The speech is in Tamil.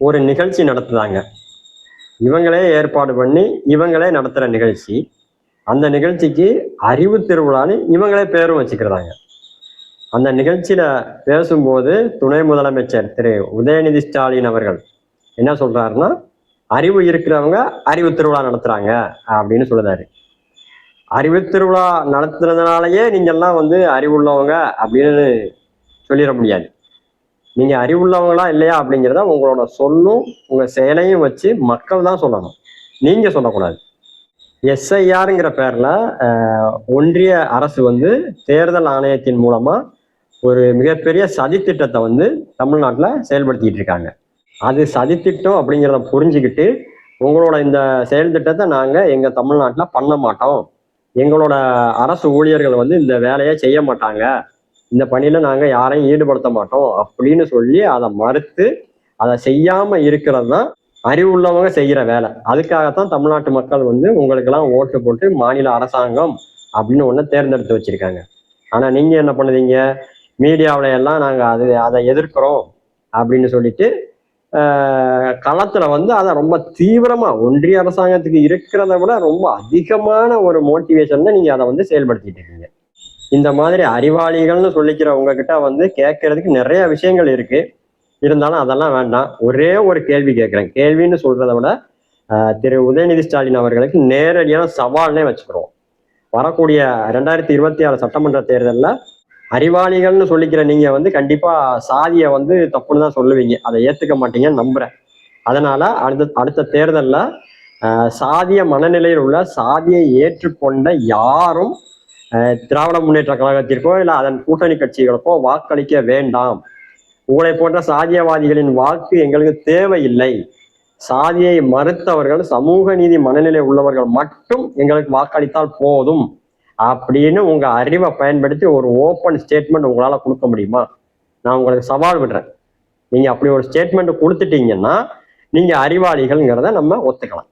ஒரு நிகழ்ச்சி நடத்துதாங்க இவங்களே ஏற்பாடு பண்ணி இவங்களே நடத்துகிற நிகழ்ச்சி. அந்த நிகழ்ச்சிக்கு அறிவு திருவிழான்னு இவங்களே பேரும் வச்சுக்கிறாங்க அந்த நிகழ்ச்சியில பேசும்போது துணை முதலமைச்சர் திரு உதயநிதி ஸ்டாலின் அவர்கள் என்ன சொல்றாருன்னா அறிவு இருக்கிறவங்க அறிவு திருவிழா நடத்துறாங்க அப்படின்னு சொல்லுறாரு அறிவு திருவிழா நடத்துறதுனாலயே நீங்கெல்லாம் வந்து அறிவுள்ளவங்க அப்படின்னு சொல்லிட முடியாது. நீங்க அறிவுள்ளவங்களா இல்லையா அப்படிங்கிறத உங்களோட சொல்லும் உங்க செயலையும் வச்சு மக்கள் தான் சொல்லணும். நீங்க சொல்லக்கூடாது. எஸ்ஐஆருங்கிற பேர்ல ஒன்றிய அரசு வந்து தேர்தல் ஆணையத்தின் மூலமா ஒரு மிகப்பெரிய சதித்திட்டத்தை வந்து தமிழ்நாட்டில் செயல்படுத்திக்கிட்டு இருக்காங்க. அது சதித்திட்டம் அப்படிங்கிறத புரிஞ்சுக்கிட்டு உங்களோட இந்த செயல் திட்டத்தை நாங்கள் எங்கள் தமிழ்நாட்டில் பண்ண மாட்டோம். எங்களோட அரசு ஊழியர்கள் வந்து இந்த வேலையை செய்ய மாட்டாங்க. இந்த பணியில நாங்கள் யாரையும் ஈடுபடுத்த மாட்டோம் அப்படின்னு சொல்லி அதை மறுத்து அதை செய்யாம இருக்கிறது தான் அறிவுள்ளவங்க செய்கிற வேலை. அதுக்காகத்தான் தமிழ்நாட்டு மக்கள் வந்து உங்களுக்கெல்லாம் ஓட்டு போட்டு மாநில அரசாங்கம் அப்படின்னு ஒன்று தேர்ந்தெடுத்து வச்சிருக்காங்க. ஆனால் நீங்க என்ன பண்ணுவீங்க மீடியாவில எல்லாம் நாங்கள் அது அதை எதிர்க்கிறோம் அப்படின்னு சொல்லிட்டு களத்துல வந்து அதை ரொம்ப தீவிரமா ஒன்றிய அரசாங்கத்துக்கு இருக்கிறத விட ரொம்ப அதிகமான ஒரு மோட்டிவேஷன்ல நீங்க அதை வந்து செயல்படுத்திட்டு இருக்கீங்க. இந்த மாதிரி அறிவாளிகள்னு சொல்லிக்கிற உங்ககிட்ட வந்து கேட்கறதுக்கு நிறைய விஷயங்கள் இருக்கு. இருந்தாலும் அதெல்லாம் வேண்டாம். ஒரே ஒரு கேள்வி கேட்கிறேன். கேள்வின்னு சொல்றதை விட ஆஹ், திரு உதயநிதி ஸ்டாலின் அவர்களுக்கு நேரடியான சவால்னே வச்சுக்கிறோம். வரக்கூடிய ரெண்டாயிரத்தி இருபத்தி ஆறு சட்டமன்ற தேர்தலில் அறிவாளிகள்னு சொல்லிக்கிற நீங்க வந்து கண்டிப்பா சாதியை வந்து தப்புன்னு தான் சொல்லுவீங்க. அதை ஏத்துக்க மாட்டீங்கன்னு நம்புறேன். அதனால அடுத்த அடுத்த தேர்தலில் சாதிய மனநிலையில் உள்ள சாதியை ஏற்றுக்கொண்ட யாரும் திராவிட முன்னேற்ற கழகத்திற்கோ இல்லை அதன் கூட்டணி கட்சிகளுக்கோ வாக்களிக்க வேண்டாம். உங்களை போன்ற சாதியவாதிகளின் வாக்கு எங்களுக்கு தேவையில்லை. சாதியை மறுத்தவர்கள் சமூக நீதி மனநிலை உள்ளவர்கள் மட்டும் எங்களுக்கு வாக்களித்தால் போதும். அப்படின்னு உங்க அறிவை பயன்படுத்தி ஒரு ஓப்பன் ஸ்டேட்மெண்ட் உங்களால கொடுக்க முடியுமா? நான் உங்களுக்கு சவால் விடுறேன். நீங்க அப்படி ஒரு ஸ்டேட்மெண்ட் கொடுத்துட்டீங்கன்னா நீங்க அறிவாளிகள்ங்கிறத நம்ம ஒத்துக்கலாம்.